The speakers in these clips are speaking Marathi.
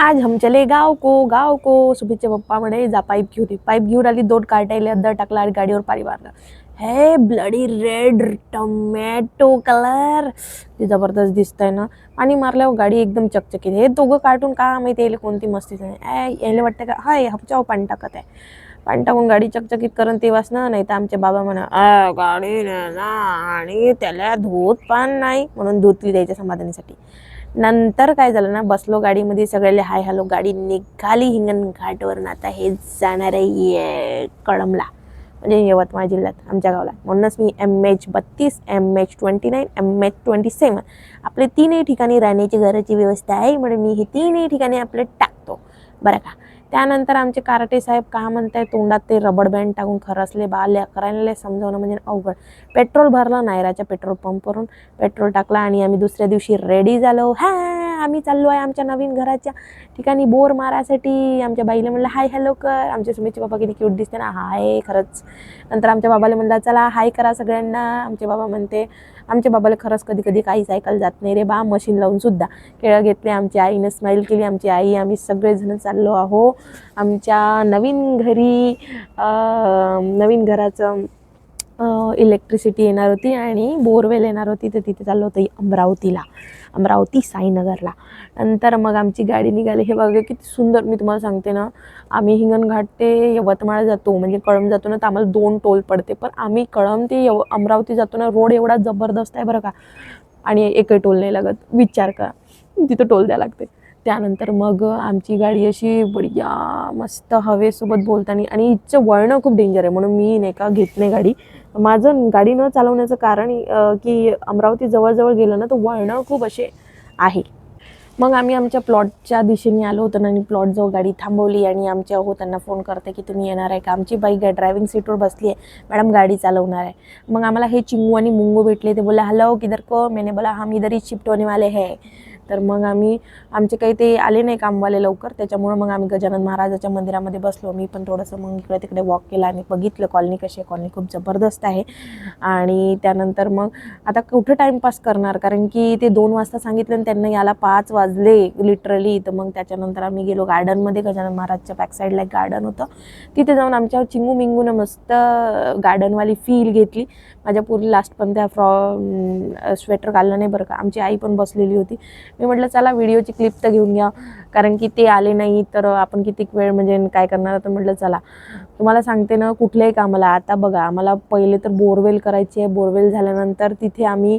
आज हम चले गाव को गाव को। सुभीचे पप्पा म्हणे जा पाईप घेऊन ये पाईप घेऊन आली दोन कार्टायले अद्दर टाकला आणि गाडीवर पाणी मारलं. हे ब्लडी रेड टमॅटो कलर ते जबरदस्त दिसतंय ना. पाणी मारल्यावर गाडी एकदम चकचकीत. हे दोघं कार्टून का माहिती यायला कोणती मस्ती यायला वाटतं का? हाय हमच्यावर पाणी टाकत आहे. पाणी टाकून गाडी चकचकीत करून ते ना नाही तर आमचे बाबा म्हणा गाडी ना आणि त्याला धूत पान नाही. म्हणून धुतली द्यायच्या समाधानासाठी. नंतर काय झालं ना बसलो गाडीमध्ये सगळ्याला हाय हॅलो गाडी निघाली हिंगणघाटवरून आता हे जाणार आहे कळमला. म्हणजे यवतमाळ जिल्ह्यात आमच्या गावाला. म्हणूनच मी एम एच बत्तीस M H twenty nine M H twenty seven आपले तीनही ठिकाणी राहण्याची घराची व्यवस्था आहे म्हणून मी हे तीनही ठिकाणी आपले टाकतो. बरं का? त्यानंतर आमचे कराटे साहेब का म्हणताय तोंडात ते रबड बँड टाकून खरसले बा लेकरांना समजवणं म्हणजे अवघड. पेट्रोल भरलं नायराच्या पेट्रोल पंपवरून पेट्रोल टाकला आणि आम्ही दुसऱ्या दिवशी रेडी झालो. हा आम्ही चाललो आहे आमच्या नवीन घराच्या ठिकाणी बोर मारायसाठी. आमच्या बाईला म्हणलं हाय हॅलो कर. आमच्या सुमीचे बाबा किती क्यूट दिसते ना. हाय खरंच. नंतर आमच्या बाबाला म्हणलं चला हाय करा सगळ्यांना. आमचे बाबा म्हणते आमच्या बाबाला खरंच कधी कधी काहीच ऐकायला जात नाही रे बा मशीन लावून सुद्धा. केळं घेतले आमची आईनं स्माईल केली आमची आई आम्ही सगळेजण चाललो आहो. आमच्या नवीन घरी नवीन घराचं इलेक्ट्रिसिटी येणार होती आणि बोरवेल येणार होती. तर तिथे चाललो होतं अमरावतीला अमरावती साईनगरला. नंतर मग आमची गाडी निघाली. हे बघा किती सुंदर. मी तुम्हाला सांगते ना आम्ही हिंगणघाट ते यवतमाळ जातो. म्हणजे कळम जातो ना तर आम्हाला दोन टोल पडते. पण आम्ही कळम ते यव अमरावती जातो ना रोड एवढा जबरदस्त आहे बरं का. आणि एकही टोल नाही लागत. विचार करा. तिथं टोल द्यावं लागते. त्यानंतर मग आमची गाडी अशी बढिया मस्त हवेसोबत बोलताना आणि इथचं वळणं खूप डेंजर आहे. म्हणून मी नाही का घेत नाही गाडी. माझं गाडी न चालवण्याचं कारण की अमरावती जवळजवळ गेलं ना तर वळणं खूप असे आहे. मग आम्ही आमच्या प्लॉटच्या दिशेने आलो होतो आणि प्लॉटजवळ गाडी थांबवली आणि आमच्या हो त्यांना फोन करते की तुम्ही येणार आहे का? आमची बाईक ड्रायव्हिंग सीटवर बसली आहे. मॅडम गाडी चालवणार आहे. मग आम्हाला हे चिंगू आणि मुंगू भेटले. ते बोला हॅलो किधर को? मैंने बोला हम इधर ही शिफ्ट होने वाले है. तर मग आम्ही आमचे काही ते आले नाही कामवाले लवकर त्याच्यामुळं मग आम्ही गजानन महाराजाच्या मंदिरामध्ये बसलो. मी पण थोडंसं मग इकडे तिकडे वॉक केला आणि बघितलं कॉलनी कशी आहे. कॉलनी खूप जबरदस्त आहे. आणि त्यानंतर मग आता कुठं टाईमपास करणार? कारण की ते दोन वाजता सांगितलं आणि त्यांना याला पाच वाजले लिटरली तर मग त्याच्यानंतर आम्ही गेलो गार्डनमध्ये गजानन महाराजच्या बॅक साईडला एक गार्डन होतं. तिथे जाऊन आमच्या चिंगू मिंगूनं मस्त गार्डनवाली फील घेतली. माझ्या पूर्वी लास्ट पण त्या फ्रॉ स्वेटर घाललं नाही बरं का. आमची आई पण बसलेली होती. मी म्हटलं चला व्हिडिओची क्लिप तर घेऊन घ्या कारण की ते आले नाही तर आपण कितीक वेळ म्हणजे काय करणार? तर म्हटलं चला तुम्हाला सांगते ना कुठल्याही कामाला आता बघा आम्हाला पहिले तर बोरवेल करायची आहे. बोरवेल झाल्यानंतर तिथे आम्ही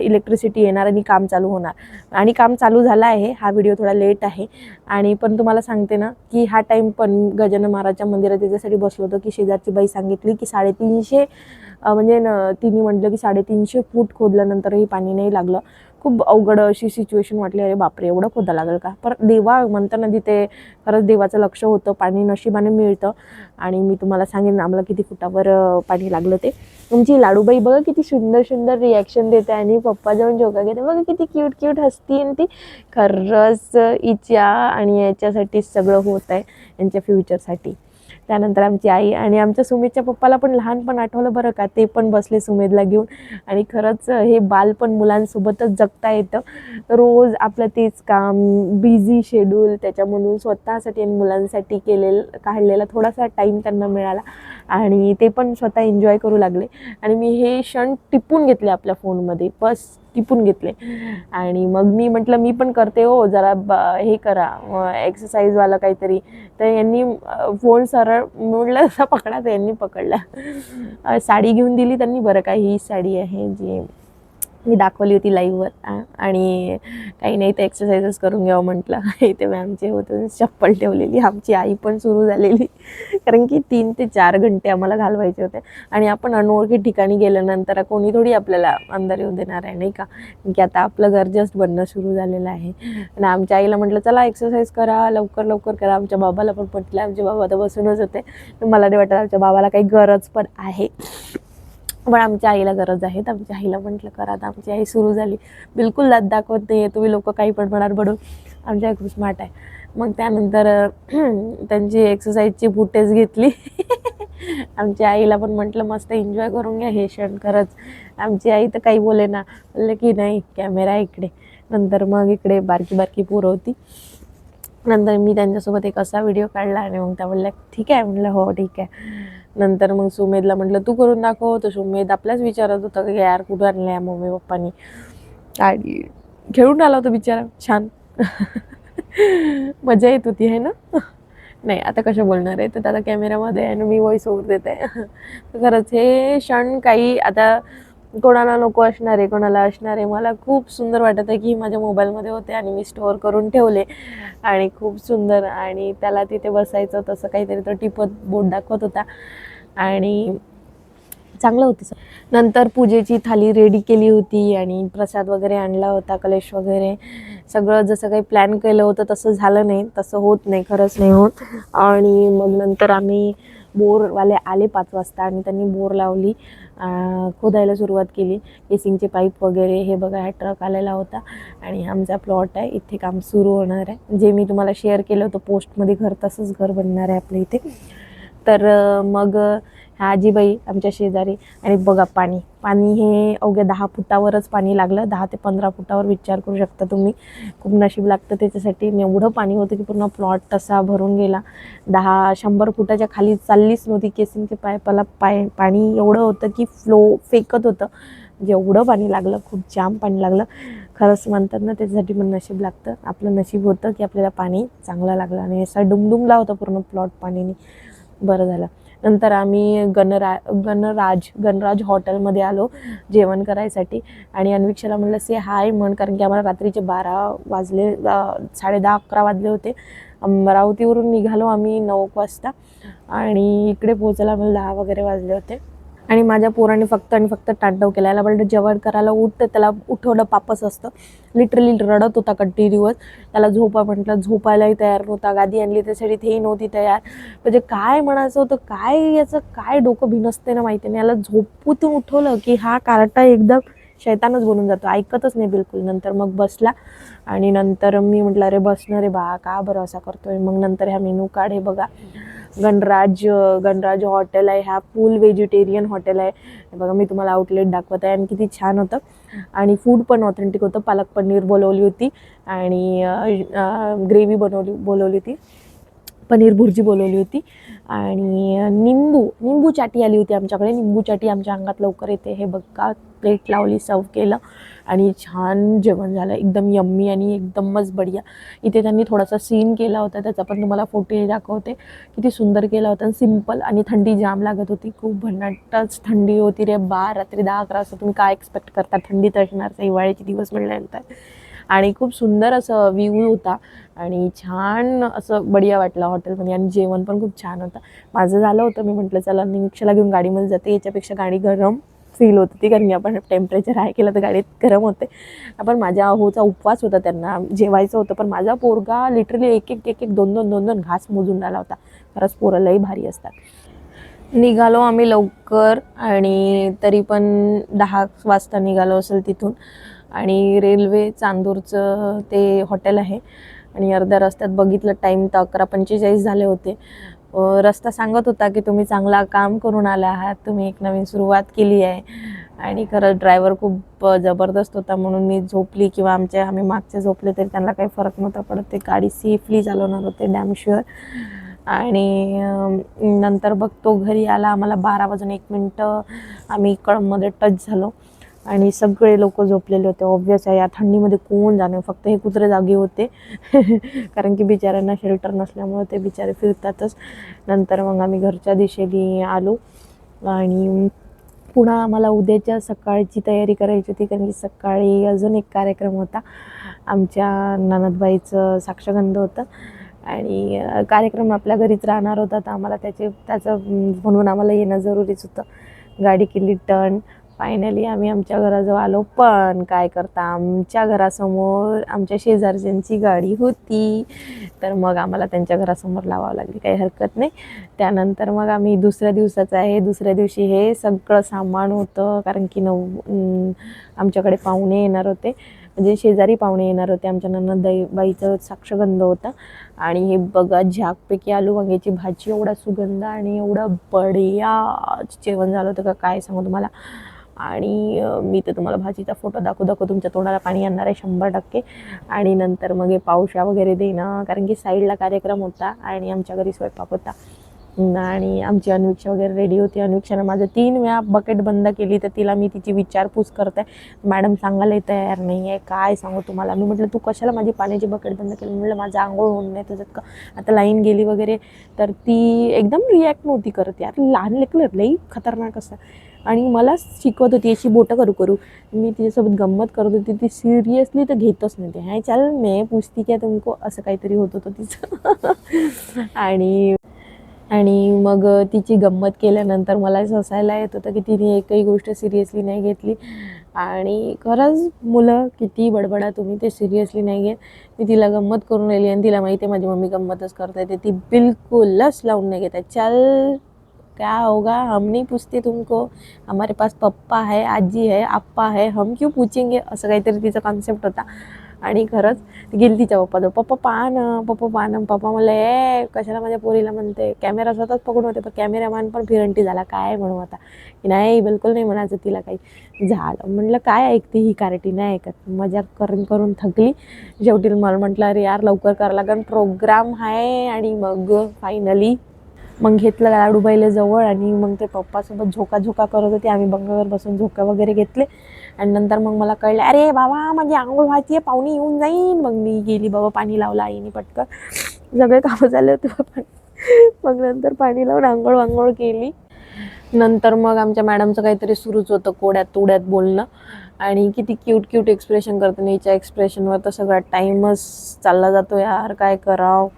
इलेक्ट्रिसिटी येणार आणि काम चालू होणार. आणि काम चालू झालं आहे. हा व्हिडिओ थोडा लेट आहे. आणि पण तुम्हाला सांगते ना की हा टाईम पण गजानन महाराजच्या मंदिरात त्याच्यासाठी बसलो होतो की शेजारची बाई सांगितली की साडेतीनशे म्हणजे न तिने म्हटलं की साडेतीनशे फूट खोदल्यानंतरही पाणी नाही लागलं. खूप अवघड अशी सिच्युएशन वाटली. अरे बापरे एवढं खोदा लागेल का? पर देवा म्हणताना तिथे खरंच देवाचं लक्ष होतं पाणी नशिबाने मिळतं. आणि मी तुम्हाला सांगेन आम्हाला किती फुटावर पाणी लागलं ते. तुमची लाडूबाई बघा किती सुंदर सुंदर रिॲक्शन देते आणि पप्पा जाऊन जोगा घेते. बघा किती क्यूट क्यूट हसती आणि ती खरंच इच्छा आणि याच्यासाठी सगळं होत आहे यांच्या फ्युचरसाठी त्यानंतर आमची आई आणि आमच्या सुमेधच्या पप्पाला पण लहानपण आठवलं बरं का ते पण बसले सुमेधला घेऊन. आणि खरंच हे बालपण मुलांसोबतच जगता येतं. रोज आपलं तेच काम बिझी शेड्यूल त्याच्यामधून स्वतःसाठी आणि मुलांसाठी केलेलं काढलेला थोडासा टाईम त्यांना मिळाला. आणि ते पण स्वतः एन्जॉय करू लागले. आणि मी हे क्षण टिपून घेतले आपल्या फोनमध्ये बस. टिपून घेतले. आणि मग मी म्हटलं मी पण करते हो जरा ब हे करा. एक्सरसाइजवाला काहीतरी. तर यांनी फोन सरळ म्हटलं असा पकडा तर यांनी पकडला. साडी घेऊन दिली त्यांनी. बरं का ही साडी आहे जी मी दाखवली होती लाईव्हवर आणि काही नाही तर एक्सरसाइजेस करून घ्यावं म्हटलं. इथे मॅमचे होते चप्पल ठेवलेली. आमची आई पण सुरू झालेली. कारण की तीन ते चार घंटे आम्हाला घालवायचे होते. आणि आपण अनोळखी ठिकाणी गेल्यानंतर कोणी थोडी आपल्याला अंदर येऊ देणार आहे नाही का? की आता आपलं घर जस्ट बनणं सुरू झालेलं आहे. आणि आमच्या आईला म्हटलं चला एक्सरसाइज करा लवकर लवकर करा. आमच्या बाबाला पण पटलं आमचे बाबा तर बसूनच होते. मला नाही वाटत आमच्या बाबाला काही गरज पण आहे. पण आमच्या आईला गरज आहे. आमच्या आईला म्हटलं करा. आता आमची आई सुरू झाली. बिलकुल दात दाखवत नाही आहे तुम्ही लोक काही पण म्हणार बडो आमची आई खूप स्मार्ट आहे. मग त्यानंतर त्यांची एक्सरसाइजची फुटेज घेतली. आमच्या आईला पण म्हटलं मस्त एन्जॉय करून घ्या हे क्षण खरंच. आमची आई तर काही बोले ना. बोलले की नाही कॅमेरा इकडे. नंतर मग इकडे बारकी बारकी पूर होती. नंतर मी त्यांच्यासोबत एक असा व्हिडिओ काढला आणि मग त्या म्हणल्या ठीक आहे. म्हणलं हो ठीक आहे. नंतर मग सुमेधला म्हटलं तू करून दाखव. तर सुमेध आपल्याच विचारत होता की यार कुठं आणलं या मम्मी पप्पानी? आणि खेळून आला होता बिचारा छान. मजा येत होती आहे ना? नाही आता कसं बोलणार आहे? तर आता कॅमेऱ्यामध्ये आहे आणि मी व्हॉइस ओव्हर देत. आहे तर खरंच हे क्षण काही आता कोणाला नको असणार आहे कोणाला असणार आहे. मला खूप सुंदर वाटत आहे की माझ्या मोबाईलमध्ये होते आणि मी स्टोअर करून ठेवले. आणि खूप सुंदर आणि त्याला तिथे बसायचं तसं काहीतरी तो टिपत बोट दाखवत होता. आणि चांगलं होतं सर. नंतर पूजेची थाली रेडी केली होती आणि प्रसाद वगैरे आणला होता कलेश वगैरे. सगळं जसं काही प्लॅन केलं होतं तसं झालं नाही. तसं होत नाही खरंच नाही होत. आणि मग नंतर आम्ही बोरवाले आले पाच वाजता आणि त्यांनी बोर लावली. खोदायला सुरुवात केली. केसिंगचे पाईप वगैरे हे बघा हा ट्रक आलेला होता. आणि आमचा प्लॉट आहे इथे काम सुरू होणार आहे. जे मी तुम्हाला शेअर केलं होतं पोस्टमध्ये घर तसंच घर बनणार आहे आपल्या इथे. तर मग ह्या आजीबाई आमच्या शेजारी. आणि बघा पाणी. पाणी हे अवघ्या दहा फुटावरच पाणी लागलं. दहा ते पंधरा फुटावर विचार करू शकता तुम्ही. खूप नशीब लागतं त्याच्यासाठी. एवढं पाणी होतं की पूर्ण प्लॉट तसा भरून गेला. दहा शंभर फुटाच्या खाली चाललीच नव्हती केसिंगच्या पायपाला. पाय पाणी एवढं होतं की फ्लो फेकत होतं. जेवढं एवढं पाणी लागलं खूप जाम पाणी लागलं. खरंच म्हणतात ना त्याच्यासाठी पण नशीब लागतं. आपलं नशीब होतं की आपल्याला पाणी चांगलं लागलं. आणि असा डुमडुमला होता पूर्ण प्लॉट पाणीने. बरं झालं. नंतर आम्ही गणरा गणराज गणराज हॉटेलमध्ये आलो जेवण करायसाठी. आणि अन्वीक्षाला म्हणलं से हाय म्हण कारण की आम्हाला रात्रीचे बारा वाजले साडे दहा अकरा वाजले होते. अमरावतीवरून निघालो आम्ही नऊ एक वाजता. आणि इकडे पोचायला आम्हाला दहा वगैरे वाजले होते. आणि माझ्या पोराने फक्त आणि फक्त तांडव केला. याला म्हणलं जेवण करायला उठतं त्याला उठवलं पापच असतं. लिटरली रडत होता कंटिन्युअस त्याला झोपा म्हटलं झोपायलाही तयार नव्हता. गादी आणली त्यासाठी तेही नव्हती तयार. म्हणजे काय म्हणायचं होतं काय याचं काय डोकं भिनसते ना माहिती नाही. याला झोपूतून उठवलं की हा कार्टा एकदम शैतानच बनून जातो. ऐकतच नाही बिलकुल. नंतर मग बसला आणि नंतर मी म्हटलं अरे बसणं रे बा का बरं असा करतोय? मग नंतर ह्या मेनू कार्ड हे बघा. गणराज गणराज हॉटेल आहे हा फुल व्हेजिटेरियन हॉटेल आहे. बघा मी तुम्हाला आउटलेट दाखवत आहे आणि किती छान होतं. आणि फूड पण ऑथेंटिक होतं. पालक पनीर बोलवली होती आणि ग्रेव्ही बनवली बोलवली होती. पनीर भुर्जी बोलवली होती. आणि निंबू निंबू चाटी आली होती आमच्याकडे. निंबू चाटी आमच्या अंगात लवकर येते. हे बघा प्लेट लावली सर्व केलं आणि छान जेवण झालं. एकदम यम्मी आणि एकदमच बढिया. इथे त्यांनी थोडासा सीन केला होता. त्याचा पण तुम्हाला फोटो दाखवते. किती सुंदर केला होता. सिंपल आणि थंडी जाम लागत होती. खूप भन्नाटच थंडी होती रे बा. रात्री दहा अकरा वाजता तुम्ही काय एक्सपेक्ट करता? थंडी तर असणार हिवाळ्याचे दिवस म्हणल्यानंतर. आणि खूप सुंदर असं व्ह्यू होता. आणि छान असं बढिया वाटलं हॉटेलमध्ये आणि जेवण पण खूप छान होतं. माझं झालं होतं मी म्हटलं चला निमिक्षाला घेऊन गाडीमध्ये जाते. याच्यापेक्षा गाडी गरम फील होती ती कारण की आपण टेम्परेचर हाय केलं तर गाडीत गरम होते. आपण माझ्या अहोचा उपवास होता त्यांना. जेवायचं होतं पण माझा पोरगा लिटरली एक एक एक एक दोन दोन दोन दोन घास मोजून राहिला होता. खरंच पोरालाही भारी असतात. निघालो आम्ही लवकर आणि तरी पण दहा वाजता निघालो असेल तिथून. आणि रेल्वे चांदूरचं ते हॉटेल आहे. आणि अर्ध्या रस्त्यात बघितलं टाईम तर अकरा पंचेचाळीस झाले होते. रस्ता सांगत होता की तुम्ही चांगला काम करून आला आहात तुम्ही एक नवीन सुरुवात केली आहे. आणि खरं ड्रायव्हर खूप जबरदस्त होता म्हणून मी झोपली किंवा आमच्या आम्ही मागचे झोपले तरी त्यांना काही फरक नव्हता पडत. ते गाडी सेफली चालवणार होते डॅम आणि नंतर नंतर बघतो घरी आला आम्हाला बारा वाजून एक मिनटं आम्ही कळममध्ये टच झालो. आणि सगळे लोक झोपलेले होते. ऑब्वियस आहे या थंडीमध्ये कोण जाणे? फक्त हे कुत्रे जागे होते. कारण की बिचाऱ्यांना शेल्टर नसल्यामुळे ते बिचारे फिरतातच. नंतर मग आम्ही घरच्या दिशेने आलो. आणि पुन्हा आम्हाला उद्याच्या सकाळची तयारी करायची होती कारण की सकाळी अजून एक कार्यक्रम होता. आमच्या ननदबाईचं साक्षगंध होतं. आणि कार्यक्रम आपल्या घरीच राहणार होता तर आम्हाला त्याचे त्याचं म्हणून आम्हाला येणं जरुरीच होतं. गाडी केली टर्न. फायनली आम्ही आमच्या घराजवळ आलो पण काय करता? आमच्या घरासमोर आमच्या शेजारच्यांची गाडी होती. तर मग आम्हाला त्यांच्या घरासमोर लावावं लागली काही हरकत नाही. त्यानंतर मग आम्ही दुसऱ्या दिवसाचं आहे. दुसऱ्या दिवशी हे सगळं सामान होतं कारण की नऊ आमच्याकडे पाहुणे येणार होते. म्हणजे शेजारी पाहुणे येणार होते. आमच्या ननदाई दहीबाईचं साक्षगंध होता. आणि हे बघा झाकपैकी आलू वांग्याची भाजी एवढा सुगंध आणि एवढं बढिया. जेवण झालं होतं का काय सांगू तुम्हाला? आणि मी तर तुम्हाला भाजीचा फोटो दाखवू दाखवू तुमच्या तोंडाला पाणी आणणार आहे शंभर टक्के. आणि नंतर मग हे पावशा वगैरे देणं कारण की साईडला कार्यक्रम होता आणि आमच्या घरी स्वयंपाक होता. आणि आमची अन्वीक्षा वगैरे रेडी होती. अन्वीक्षानं माझं तीन वेळा बकेट बंद केली तर तिला मी तिची विचारपूस करते. मॅडम सांगायला तयार नाही आहे काय सांगू तुम्हाला? मी म्हटलं तू कशाला माझी पाण्याची बकेट बंद केली? म्हटलं माझं आंघोळ होऊन नाही त्याच्यात का आता लाईन गेली वगैरे तर ती एकदम रिॲक्ट नव्हती करत. यार लहान लेकलं लई खतरनाक असतं आणि मला शिकवत होती अशी बोटं करू करू. मी तिच्यासोबत गंमत करत होती ती सिरियसली तर घेतच नाही ते. हाय चाल मी पुसती क्या तुमको असं काहीतरी होत होतं तिचं. आणि आणि मग तिची गंमत केल्यानंतर मला असं हसायला येत होतं की तिने एकही गोष्ट सिरियसली नाही घेतली. आणि खरंच मुलं किती बडबडा तुम्ही ते सिरियसली नाही घेत. मी तिला गंमत करून राहिली आणि तिला माहिती आहे माझी मम्मी गंमतच करता येते ती बिलकुलच लावून नाही घेत आहे. चल. क्या होगा? हम नहीं पूछते तुमको। हमारे पास पप्पा है आजी है आप्पा है हम क्यों पूछेंगे? असं काहीतरी तिचा कॉन्सेप्ट होता. आणि खरंच गेली तिच्या पप्पाजवळ पप्पा पहा ना पप्पा पान पप्पा म्हणलं ए कशाला माझ्या पोरीला म्हणते? कॅमेरा स्वतःच पकडून होते पण कॅमेरामॅन पण फिरंटी झाला. काय म्हणू आता? की नाही बिलकुल नाही म्हणायचं तिला काही. झालं. म्हटलं काय ऐकते ही कार्टी? नाही ऐकत. मजा करून करून थकली. शेवटी मला म्हटलं अरे यार लवकर करावं लागेल प्रोग्राम आहे आणि मग फायनली मग घेतलं लाडूबाईला जवळ आणि मग ते पप्पासोबत झोका झोका करत होते. आम्ही बंगावर बसून झोका वगैरे घेतले. आणि नंतर मग मला कळलं अरे बाबा माझी आंघोळ व्हायची आहे पाहुणे येऊन जाईन. मग मी गेली बाबा पाणी लावलं आईने पटकन. सगळे कामं झाले होते बाबा. मग नंतर पाणी लावून आंघोळ वांघोळ केली. नंतर मग आमच्या मॅडमचं काहीतरी सुरूच होतं कोड्यात तोड्यात बोलणं. आणि किती क्यूट क्यूट एक्सप्रेशन करतो नीच्या एक्सप्रेशनवर तर सगळा टाईमच चालला जातो यार काय करावं?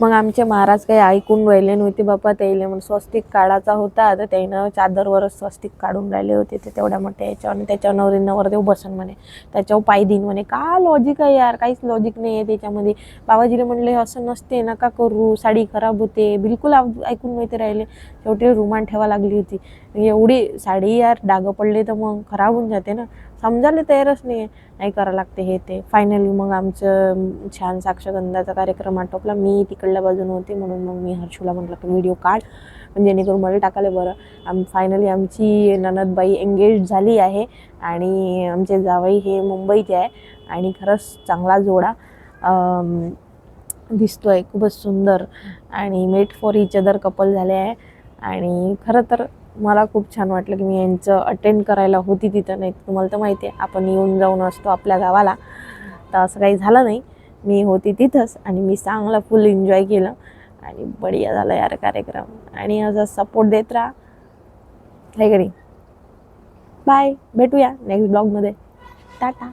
मग आमचे महाराज काही ऐकून राहिले नव्हते बापा त्याईले म्हणून स्वस्तिक काढायचा होता तर त्यानं चादरवरच स्वस्तिक काढून राहिले होते ते तेवढ्या मोठ्या याच्यावर आणि त्याच्यावर नवरी नवरदेव बसन म्हणे त्याच्यावर पाय देईन म्हणे का लॉजिक आहे यार? काहीच लॉजिक नाही आहे त्याच्यामध्ये. बाबाजीने म्हणले असं नसते नका करू साडी खराब होते. बिलकुल ऐकून माहिती राहिले. शेवटी रुमान ठेवा लागली होती. म्हणजे एवढी साडी यार डागं पडले तर मग खराब होऊन जाते ना. समजायला तयारच नाही आहे नाही करावं लागते हे ते. फायनली मग आमचं छान साक्षगंधाचा कार्यक्रम आटोपला. मी तिकडल्या बाजून होते म्हणून मग मी हर्षूला म्हटलं की व्हिडिओ काढ. म्हणजे जेणेकरून मला टाकायला बरं. आम फायनली आमची ननदबाई एंगेज झाली आहे. आणि आमचे जावई हे मुंबईचे आहे. आणि खरंच चांगला जोडा. दिसतो आहे खूपच सुंदर. आणि met for each other couple झाले आहे. आणि खरं तर मला खूप छान वाटलं की मी यांचं अटेंड करायला होती तिथं. नाही तुम्हाला तर माहिती आहे आपण येऊन जाऊन असतो आपल्या गावाला. तर असं काही झालं नाही. मी होती तिथंच आणि मी चांगला फुल एन्जॉय केलं. आणि बढिया झाला यार कार्यक्रम. आणि असं सपोर्ट देत राहा. काय करी बाय भेटूया नेक्स्ट ब्लॉगमध्ये टाटा.